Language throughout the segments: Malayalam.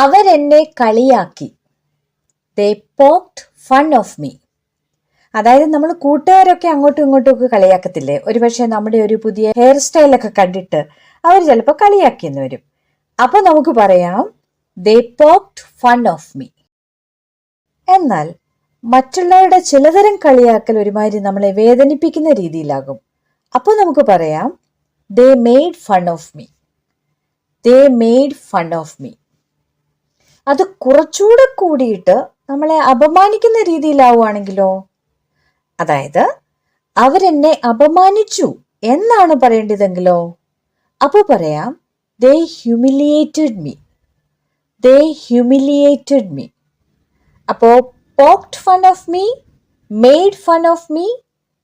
അവരെന്നെ കളിയാക്കി. They poked fun of me അതായത് നമ്മൾ കൂട്ടുകാരൊക്കെ അങ്ങോട്ടും ഇങ്ങോട്ടും ഒക്കെ കളിയാക്കത്തില്ലേ? ഒരുപക്ഷെ നമ്മുടെ ഒരു പുതിയ ഹെയർ സ്റ്റൈലൊക്കെ കണ്ടിട്ട് അവർ ചിലപ്പോൾ കളിയാക്കിയെന്ന് വരും. അപ്പോൾ നമുക്ക് പറയാം they poked fun of me എന്നാൽ മറ്റുള്ളവരുടെ ചിലതരം കളിയാക്കൽ ഒരുമാതിരി നമ്മളെ വേദനിപ്പിക്കുന്ന രീതിയിലാകും. അപ്പോൾ നമുക്ക് പറയാം they made fun of me they made fun of me അത് കുറച്ചുകൂടെ കൂടിയിട്ട് നമ്മളെ അപമാനിക്കുന്ന രീതിയിലാവുകയാണെങ്കിലോ? അതായത് അവരെന്നെ അപമാനിച്ചു എന്നാണ് പറയേണ്ടതെങ്കിലോ? അപ്പോൾ പറയാം they humiliated me they humiliated me അപ്പോൾ poked fun of me made fun of me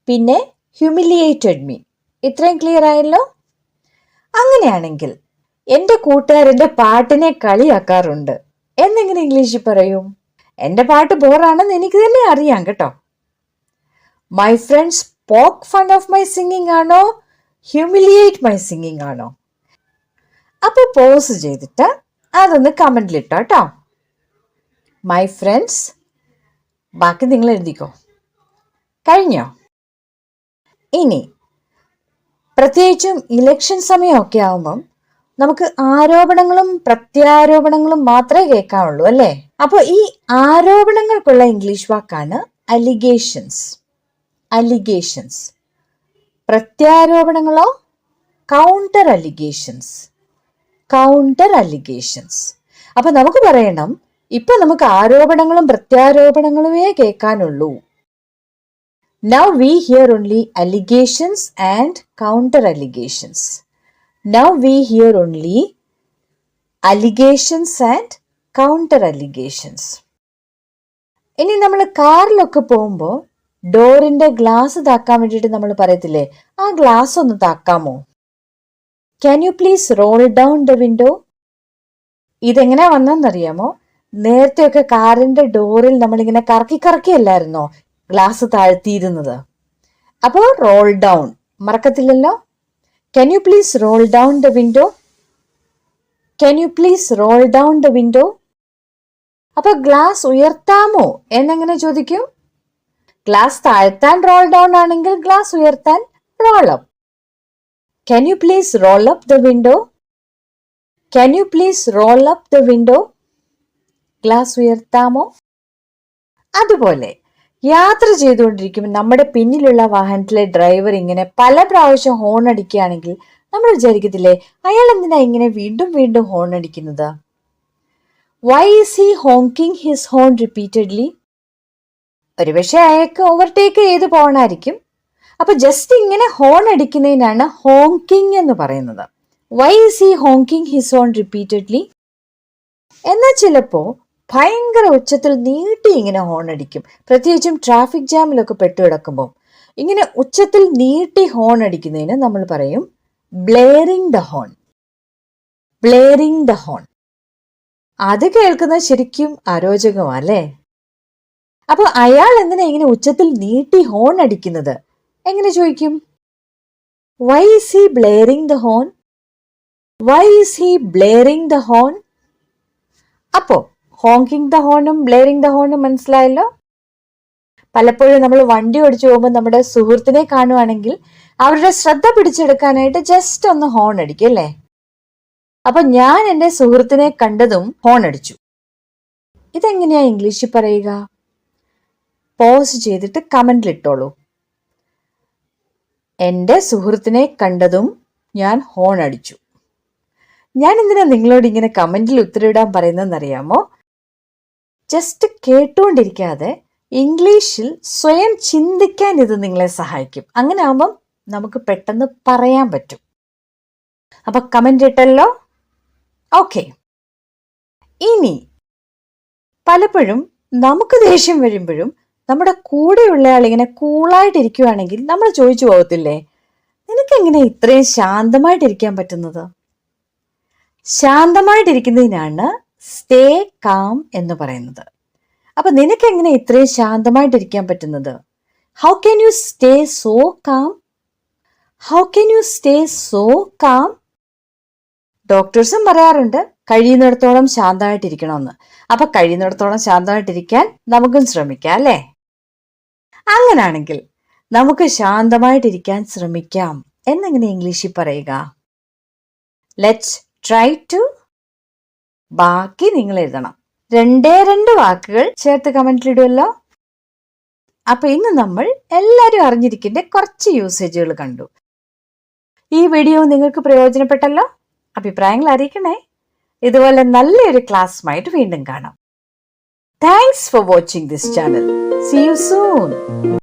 പിന്നെ ഹ്യൂമിലിയേറ്റഡ് മീ ഇത്രയും ക്ലിയർ ആയല്ലോ? അങ്ങനെയാണെങ്കിൽ എന്റെ കൂട്ടുകാരന്റെ പാട്ടിനെ കളിയാക്കാറുണ്ട്. എന്നെങ്ങനെ ഇംഗ്ലീഷിൽ പറയും? എന്റെ പാട്ട് ബോറാണെന്ന് എനിക്ക് തന്നെ അറിയാം കേട്ടോ. My friends poke fun of my singing ആണോ? ഹ്യൂമിലിയേറ്റ് മൈ സിംഗിങ് ആണോ? അപ്പോൾ പോസ് ചെയ്തിട്ട് അതൊന്ന് കമന്റിലിട്ടോ കേട്ടോ മൈ ഫ്രണ്ട്സ് ബാക്കി നിങ്ങൾ എഴുതിക്കോ. കഴിഞ്ഞോ? ഇനി പ്രത്യേകിച്ചും ഇലക്ഷൻ സമയമൊക്കെ ആവുമ്പം നമുക്ക് ആരോപണങ്ങളും പ്രത്യാരോപണങ്ങളും മാത്രമേ കേൾക്കാവുള്ളൂ അല്ലേ? അപ്പോൾ ഈ ആരോപണങ്ങൾക്കുള്ള ഇംഗ്ലീഷ് വാക്കാണ് അലിഗേഷൻസ്. അലിഗേഷൻസ്. പ്രത്യാരോപണങ്ങളോ? കൗണ്ടർ അലിഗേഷൻസ് കൗണ്ടർ അലിഗേഷൻസ് അപ്പൊ നമുക്ക് പറയണം ഇപ്പൊ നമുക്ക് ആരോപണങ്ങളും പ്രത്യാരോപണങ്ങളുമേ കേൾക്കാനുള്ളൂ. Now we hear only allegations and counter allegations now we hear only allegations and counter allegations. ഇനി നമ്മൾ കാറിലൊക്കെ പോകുമ്പോൾ ഡോറിന്റെ ഗ്ലാസ് താക്കാൻ വേണ്ടിയിട്ട് നമ്മൾ പറയത്തില്ലേ? ആ ഗ്ലാസ് ഒന്ന് താക്കാമോ? Can you please roll down the window ഇതെങ്ങനെ വന്നെന്നറിയാമോ നേരത്തെയൊക്കെ കാറിന്റെ ഡോറിൽ നമ്മളിങ്ങനെ കറക്കി കറക്കിയല്ലായിരുന്നോ ഗ്ലാസ് താഴ്ത്തിയിരുന്നത്? അപ്പോൾ റോൾ ഡൗൺ മറക്കത്തില്ലല്ലോ? Can you please roll down the window? Can you please roll down the window? അപ്പൊ ഗ്ലാസ് ഉയർത്താമോ എന്നെങ്ങനെ ചോദിക്കും. ഗ്ലാസ് താഴ്ത്താൻ റോൾ ഡൗൺ ആണെങ്കിൽ ഗ്ലാസ് ഉയർത്താൻ roll up can you please roll up the window can you please roll up the window glass ഉയർത്താമോ? അതുപോലെ. യാത്ര ചെയ്തുകൊണ്ടിരിക്കുമ്പോൾ നമ്മുടെ പിന്നിലുള്ള വാഹനത്തിലെ ഡ്രൈവർ ഇങ്ങനെ പല പ്രാവശ്യം ഹോൺ അടിക്കുകയാണെങ്കിൽ നമ്മൾ വിചാരിക്കത്തില്ലേ അയാൾ എന്തിനാ ഇങ്ങനെ വീണ്ടും വീണ്ടും ഹോൺ അടിക്കുന്നത്? Why is he honking his horn repeatedly ഒരുപക്ഷെ അയാൾക്ക് ഓവർടേക്ക് ചെയ്ത് പോകണമായിരിക്കും അപ്പൊ ജസ്റ്റ് ഇങ്ങനെ ഹോൺ അടിക്കുന്നതിനാണ് ഹോങ്കിങ് എന്ന് പറയുന്നത്. Why is he honking his horn repeatedly എന്നാൽ ചിലപ്പോ ഭയങ്കര ഉച്ചത്തിൽ നീട്ടി ഇങ്ങനെ ഹോൺ അടിക്കും. പ്രത്യേകിച്ചും ട്രാഫിക് ജാമിലൊക്കെ പെട്ടുകിടക്കുമ്പോൾ ഇങ്ങനെ ഉച്ചത്തിൽ നീട്ടി ഹോൺ അടിക്കുന്നതിന് നമ്മൾ പറയും blaring the horn blaring the horn അത് കേൾക്കുന്നത് ശരിക്കും അരോചകമല്ലേ? അപ്പൊ അയാൾ എന്തിനാ ഇങ്ങനെ ഉച്ചത്തിൽ നീട്ടി ഹോൺ അടിക്കുന്നത്? എങ്ങനെ ചോദിക്കും? Why is he blaring the horn why is he blaring the horn അപ്പോ ഹോങ്കിങ് ദ ഹോണും ബ്ലെയറിംഗ് ദ ഹോണും മനസ്സിലായല്ലോ? പലപ്പോഴും നമ്മൾ വണ്ടി ഓടിച്ചു പോകുമ്പോൾ നമ്മുടെ സുഹൃത്തിനെ കാണുവാണെങ്കിൽ അവരുടെ ശ്രദ്ധ പിടിച്ചെടുക്കാനായിട്ട് ജസ്റ്റ് ഒന്ന് ഹോൺ അടിക്കും അല്ലേ? അപ്പൊ ഞാൻ എന്റെ സുഹൃത്തിനെ കണ്ടതും ഹോൺ അടിച്ചു. ഇതെങ്ങനെയാ ഇംഗ്ലീഷിൽ പറയുക? പോസ് ചെയ്തിട്ട് കമന്റിൽ ഇട്ടോളൂ. എന്റെ സുഹൃത്തിനെ കണ്ടതും ഞാൻ ഹോൺ അടിച്ചു. ഞാൻ എന്തിനാ നിങ്ങളോട് ഇങ്ങനെ കമന്റിൽ ഉത്തരവിടാൻ പറയുന്നതെന്നറിയാമോ? ജസ്റ്റ് കേട്ടുകൊണ്ടിരിക്കാതെ ഇംഗ്ലീഷിൽ സ്വയം ചിന്തിക്കാൻ ഇത് നിങ്ങളെ സഹായിക്കും. അങ്ങനെ ആവുമ്പം നമുക്ക് പെട്ടെന്ന് പറയാൻ പറ്റും. അപ്പൊ കമന്റ് ഇട്ടല്ലോ? ഓക്കെ ഇനി പലപ്പോഴും നമുക്ക് ദേഷ്യം വരുമ്പോഴും നമ്മുടെ കൂടെയുള്ള ആൾ ഇങ്ങനെ കൂളായിട്ടിരിക്കുവാണെങ്കിൽ നമ്മൾ ചോദിച്ചു പോകത്തില്ലേ? നിനക്ക് എങ്ങനെ ഇത്രയും ശാന്തമായിട്ടിരിക്കാൻ പറ്റുന്നത്? ശാന്തമായിട്ടിരിക്കുന്നതിനാണ് സ്റ്റേ കാം എന്ന് പറയുന്നത്. അപ്പൊ നിനക്ക് എങ്ങനെ ഇത്രയും ശാന്തമായിട്ടിരിക്കാൻ പറ്റുന്നത്? How can you stay so calm how can you stay so calm ഡോക്ടേഴ്സും പറയാറുണ്ട് കഴിയുന്നിടത്തോളം ശാന്തമായിട്ടിരിക്കണമെന്ന്. അപ്പൊ കഴിയുന്നിടത്തോളം ശാന്തമായിട്ടിരിക്കാൻ നമുക്കും ശ്രമിക്കാം അല്ലേ? അങ്ങനാണെങ്കിൽ നമുക്ക് ശാന്തമായിട്ടിരിക്കാൻ ശ്രമിക്കാം. എന്നെങ്ങനെ ഇംഗ്ലീഷിൽ പറയുക? ലെറ്റ്സ് ട്രൈ ടു ബാക്കി നിങ്ങൾ എഴുതണം. രണ്ടേ രണ്ട് വാക്കുകൾ ചേർത്ത് കമന്റിലിടുമല്ലോ അപ്പൊ ഇന്ന് നമ്മൾ എല്ലാവരും അറിഞ്ഞിരിക്കേണ്ട കുറച്ച് യൂസേജുകൾ കണ്ടു. ഈ വീഡിയോ നിങ്ങൾക്ക് പ്രയോജനപ്പെട്ടല്ലോ? അഭിപ്രായങ്ങൾ അറിയിക്കണേ. ഇതുപോലെ നല്ലൊരു ക്ലാസ്സുമായിട്ട് വീണ്ടും കാണാം. Thanks for watching this channel see you soon